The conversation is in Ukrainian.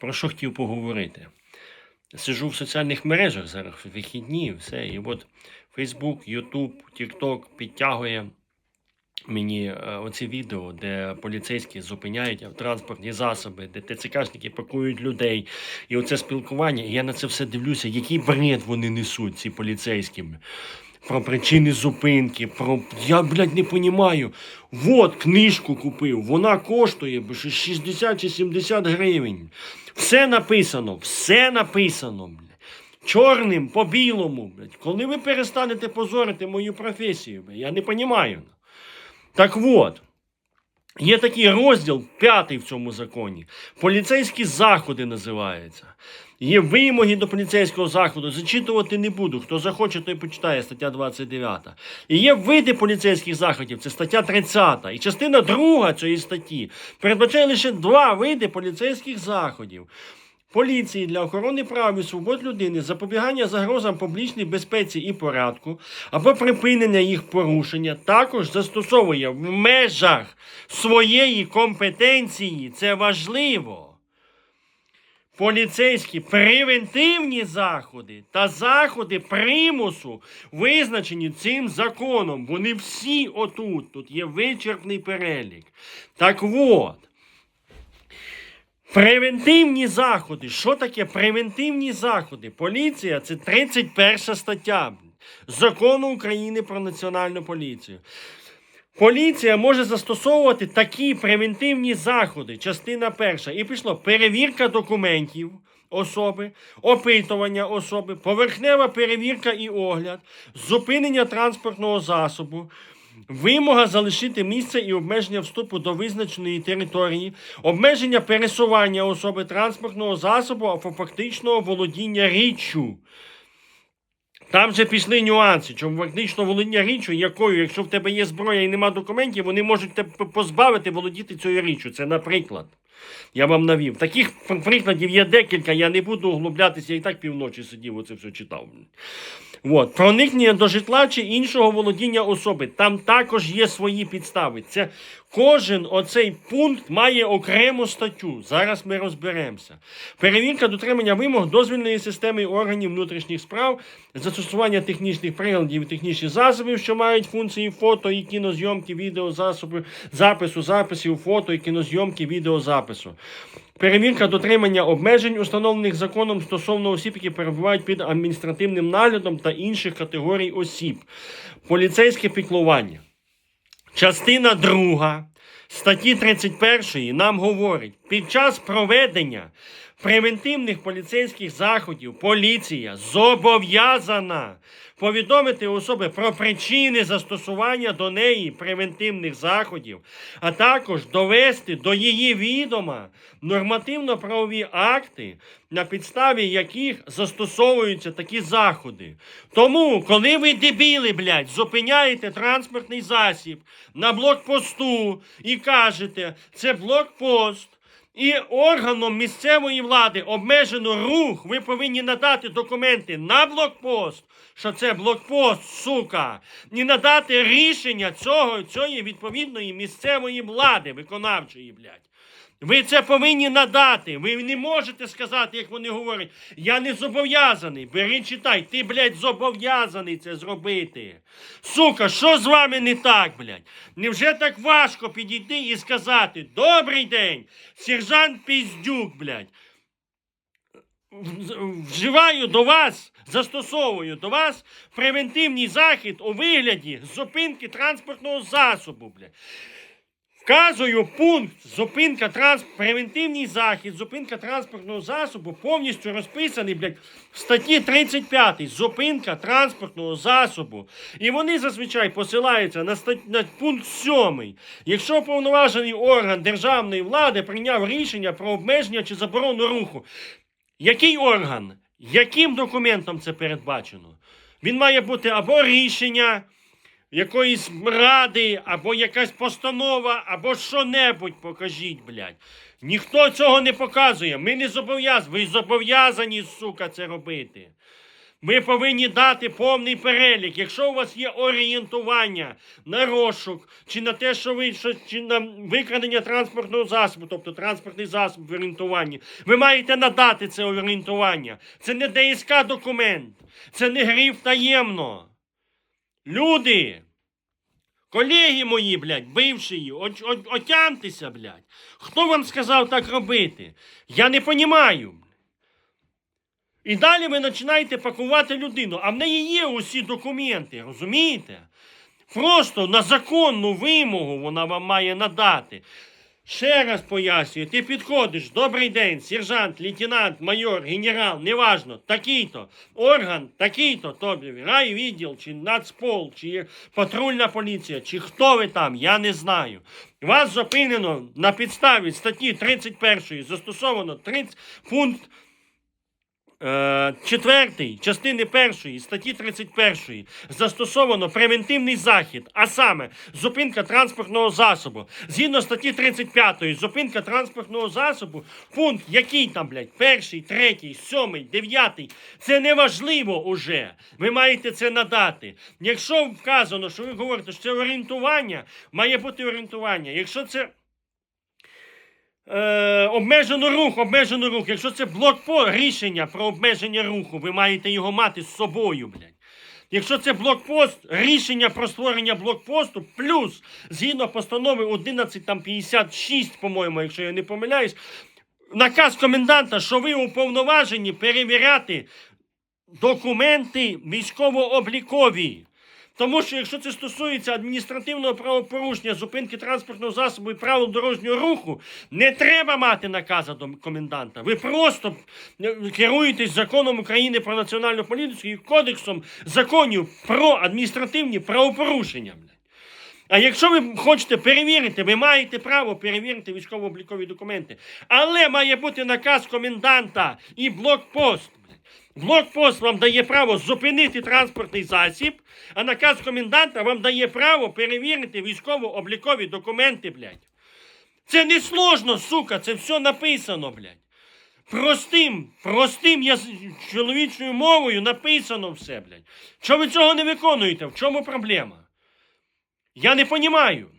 Про що хотів поговорити? Сижу в соціальних мережах зараз вихідні, все. І от Facebook, YouTube, TikTok підтягує мені е, оці відео, де поліцейські зупиняють транспортні засоби, де ТЦКшники пакують людей. І оце спілкування. І я на це все дивлюся, який бред вони несуть, ці поліцейські. Про причини зупинки, про. Я, блядь, не понімаю. Вот, книжку купив, вона коштує 60 чи 70 гривень. Все написано, все написано. Блядь. Чорним по білому. Блядь. Коли ви перестанете позорити мою професію, блядь, я не понімаю. Так от, є такий розділ, п'ятий в цьому законі. Поліцейські заходи називаються. Є вимоги до поліцейського заходу. Зачитувати не буду. Хто захоче, той почитає стаття 29. І є види поліцейських заходів, це стаття 30. І частина друга цієї статті передбачає лише два види поліцейських заходів. Поліції для охорони прав і свобод людини, запобігання загрозам публічній безпеці і порядку або припинення їх порушення також застосовує в межах своєї компетенції. Це важливо. Поліцейські превентивні заходи та заходи примусу визначені цим законом. Вони всі отут. Тут є вичерпний перелік. Так от. Превентивні заходи. Що таке превентивні заходи? Поліція це 31 стаття Закону України про національну поліцію. Поліція може застосовувати такі превентивні заходи. Частина перша. І пішло перевірка документів особи, опитування особи, поверхнева перевірка і огляд, зупинення транспортного засобу. Вимога залишити місце і обмеження вступу до визначеної території, обмеження пересування особи транспортного засобу або фактичного володіння річчю. Там же пішли нюанси, чому фактично володіння річчю, якою, якщо в тебе є зброя і нема документів, вони можуть тебе позбавити володіти цією річчю. Це наприклад. Я вам навів. Таких прикладів є декілька, я не буду углублятися, я і так півночі сидів, оце все читав. От. Проникнення до житла чи іншого володіння особи. Там також є свої підстави. Це кожен оцей пункт має окрему статтю. Зараз ми розберемося. Перевірка дотримання вимог дозвільної системи органів внутрішніх справ, застосування технічних приладів і технічних засобів, що мають функції фото і кінозйомки, відеозасоби, запису, записів, фото і кінозйомки, відеозапису. Перевірка дотримання обмежень, установлених законом стосовно осіб, які перебувають під адміністративним наглядом та інших категорій осіб. Поліцейське піклування. Частина 2 статті 31 нам говорить, під час проведення превентивних поліцейських заходів поліція зобов'язана повідомити особи про причини застосування до неї превентивних заходів, а також довести до її відома нормативно-правові акти, на підставі яких застосовуються такі заходи. Тому, коли ви дебіли, блядь, зупиняєте транспортний засіб на блокпосту і кажете, це блокпост. І органом місцевої влади обмежено рух, ви повинні надати документи на блокпост, що це блокпост, сука, і надати рішення цього, цієї відповідної місцевої влади виконавчої, блядь. Ви це повинні надати. Ви не можете сказати, як вони говорять. Я не зобов'язаний. Бери, читай, ти, блядь, зобов'язаний це зробити. Сука, що з вами не так, блядь? Невже так важко підійти і сказати Добрий день, сержант Піздюк, блядь. Вживаю до вас, застосовую до вас превентивний захід у вигляді зупинки транспортного засобу, блядь. Вказую пункт зупинка транс... превентивний захід, зупинка транспортного засобу повністю розписаний, блядь, в статті 35 зупинка транспортного засобу. І вони зазвичай посилаються на, стат... на пункт 7. Якщо повноважений орган державної влади прийняв рішення про обмеження чи заборону руху, який орган, яким документом це передбачено? Він має бути або рішення якоїсь ради, або якась постанова, або що-небудь покажіть, блядь. Ніхто цього не показує. Ми не зобов'язані. Ви зобов'язані, сука, це робити. Ви повинні дати повний перелік. Якщо у вас є орієнтування на розшук, чи на те, що ви що, чи на викрадення транспортного засобу, тобто транспортний засіб в орієнтуванні, ви маєте надати це орієнтування. Це не ДСК документ, це не гриф таємно. Люди, колеги мої, блядь, бивші, от, от, отямтеся, блядь. Хто вам сказав так робити? Я не понімаю. І далі ви починаєте пакувати людину, а в неї є усі документи, розумієте? Просто на законну вимогу вона вам має надати. Ще раз пояснюю, ти підходиш, добрий день, сержант, лейтенант, майор, генерал, неважно, такий-то, орган, такий-то, тобі райвідділ, чи нацпол, чи патрульна поліція, чи хто ви там, я не знаю. Вас зупинено на підставі статті 31 застосовано 30 пункт Четвертий, частини першої статті 31 застосовано превентивний захід, а саме зупинка транспортного засобу. Згідно статті 35 зупинка транспортного засобу, пункт який там, блядь, перший, третій, сьомий, дев'ятий, це не важливо уже. Ви маєте це надати. Якщо вказано, що ви говорите, що це орієнтування, має бути орієнтування. Якщо це Е, обмежено рух, обмежено рух. Якщо це блокпост, рішення про обмеження руху, ви маєте його мати з собою, блядь. Якщо це блокпост, рішення про створення блокпосту, плюс згідно постанови 1156, по-моєму, якщо я не помиляюсь, наказ коменданта, що ви уповноважені перевіряти документи військово-облікові. Тому що якщо це стосується адміністративного правопорушення, зупинки транспортного засобу і правил дорожнього руху, не треба мати наказа до коменданта. Ви просто е, керуєтесь законом України про національну поліцію і кодексом законів про адміністративні правопорушення. А якщо ви хочете перевірити, ви маєте право перевірити військово-облікові документи. Але має бути наказ коменданта і блокпост. Блокпост вам дає право зупинити транспортний засіб, а наказ коменданта вам дає право перевірити військово-облікові документи, блядь. Це не сложно, сука, це все написано, блядь. Простим, простим яз... чоловічою мовою написано все, блядь. Що ви цього не виконуєте? В чому проблема? Я не понімаю.